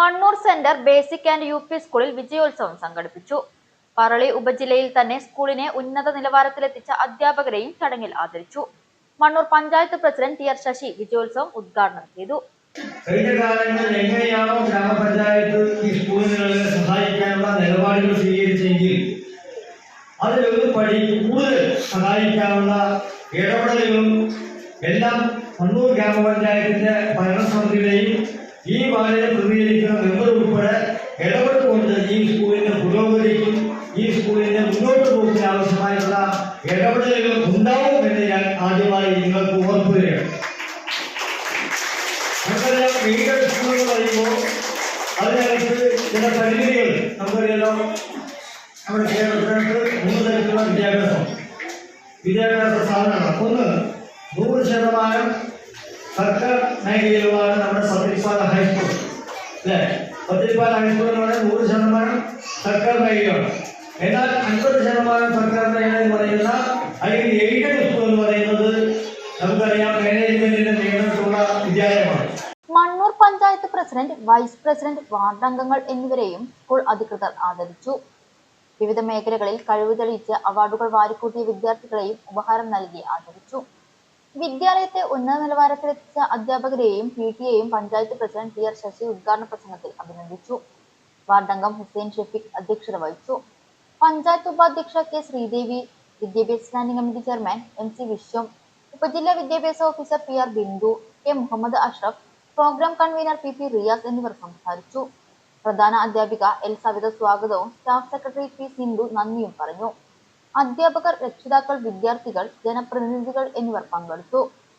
Mannur centre basic and U P സ്കൂളിൽ വിജയോത്സവം സംഘടിപ്പിച്ചു. പറളി ഉപജില്ലയിൽ തന്നെ സ്കൂളിനെ ഉന്നത നിലവാരത്തിലെത്തിച്ച അധ്യാപകരെയും ചടങ്ങിൽ ആദരിച്ചു. Mannur panchayat president T R Sasi വിജയോത്സവം ഉദ്ഘാടനം ചെയ്തു. കഴിഞ്ഞ കാലങ്ങളിൽ എങ്ങനെയാണോ ഗ്രാമപഞ്ചായത്ത് ഈ സ്കൂളുകളെ സഹായിക്കാനുള്ള നിലപാടുകൾ സ്വീകരിച്ചെങ്കിൽ അതിലൊരു പടി കൂടുതൽ സഹായിക്കാനുള്ള ഇടപെടലുകളും എല്ലാം കണ്ണൂർ ഗ്രാമപഞ്ചായത്തിന്റെ ഭരണസമിതിയുടെയും ഈ വാർഡിനെ പ്രതിനിധീകരിക്കുന്ന മെമ്പർ ഉൾപ്പെടെ ഇടപെട്ടുകൊണ്ട് ഈ സ്കൂളിന്റെ പുരോഗതിക്കും ഈ സ്കൂളിന്റെ മുന്നോട്ട് പോക്കിന് ആവശ്യമായിട്ടുള്ള ഇടപെടലുകൾ ഉണ്ടാവും എന്ന് ഞാൻ ആദ്യമായി നിങ്ങൾക്ക് ഉറപ്പു തരികയാണ് നമുക്കറിയാം എയ്ഡഡ് സ്കൂൾ എന്ന് പറയുമ്പോൾ അതിനകത്ത് ചില പരിമിതികൾ നമുക്കറിയാലോ. നമ്മുടെ കേരളത്തിനകത്ത് മൂന്ന് തരത്തിലുള്ള വിദ്യാഭ്യാസം. വിദ്യാഭ്യാസ സാധനമാണ് ഒന്ന് മേഖലയിലുള്ളതാണ് നമ്മുടെ പത്തിരിപ്പാല ഹൈസ്കൂൾ അല്ലേ? പത്തിരിപ്പാല ഹൈസ്കൂൾ എന്ന് പറയുന്നത് നൂറ് ശതമാനം സർക്കാർ മേഖലയാണ് എന്നാൽ അൻപത് ശതമാനം സർക്കാരിന്റെ എന്ന് പറയുന്ന അല്ലെങ്കിൽ എയ്ഡഡ് സ്കൂൾ എന്ന് പറയുന്നത് നമുക്കറിയാം മാനേജ്മെന്റിന്റെ നിയന്ത്രണത്തിലുള്ള വിദ്യാലയമാണ്. Mannur panchayat president vice president ward അംഗങ്ങൾ എന്നിവരെയും സ്കൂൾ അധികൃതർ ആദരിച്ചു. വിവിധ മേഖലകളിൽ കഴിവ് തെളിയിച്ച് അവാർഡുകൾ വാരിക്കൂട്ടിയ വിദ്യാർത്ഥികളെയും ഉപഹാരം നൽകി ആദരിച്ചു. വിദ്യാലയത്തെ ഉന്നത നിലവാരത്തിലെത്തിച്ച അധ്യാപകരെയും P ടിയെയും panchayat president T R Sasi ഉദ്ഘാടന പ്രസംഗത്തിൽ അഭിനന്ദിച്ചു. വാർഡംഗം ഹുസൈൻ ഷെഫീഖ് അധ്യക്ഷത വഹിച്ചു. പഞ്ചായത്ത് ഉപാധ്യക്ഷ കെ ശ്രീദേവി വിദ്യാഭ്യാസ standing committee chairman M C Viswam ഉപജില്ലാ വിദ്യാഭ്യാസ officer P R Bindu K Muhammad Ashraf programme convener P P Riyas എന്നിവർ സംസാരിച്ചു. പ്രധാന അധ്യാപിക എൽ സവിത സ്വാഗതവും സ്റ്റാഫ് സെക്രട്ടറി പി സിന്ധു നന്ദിയും പറഞ്ഞു. അധ്യാപകർ രക്ഷിതാക്കൾ വിദ്യാർത്ഥികൾ ജനപ്രതിനിധികൾ എന്നിവർ പങ്കെടുത്തു.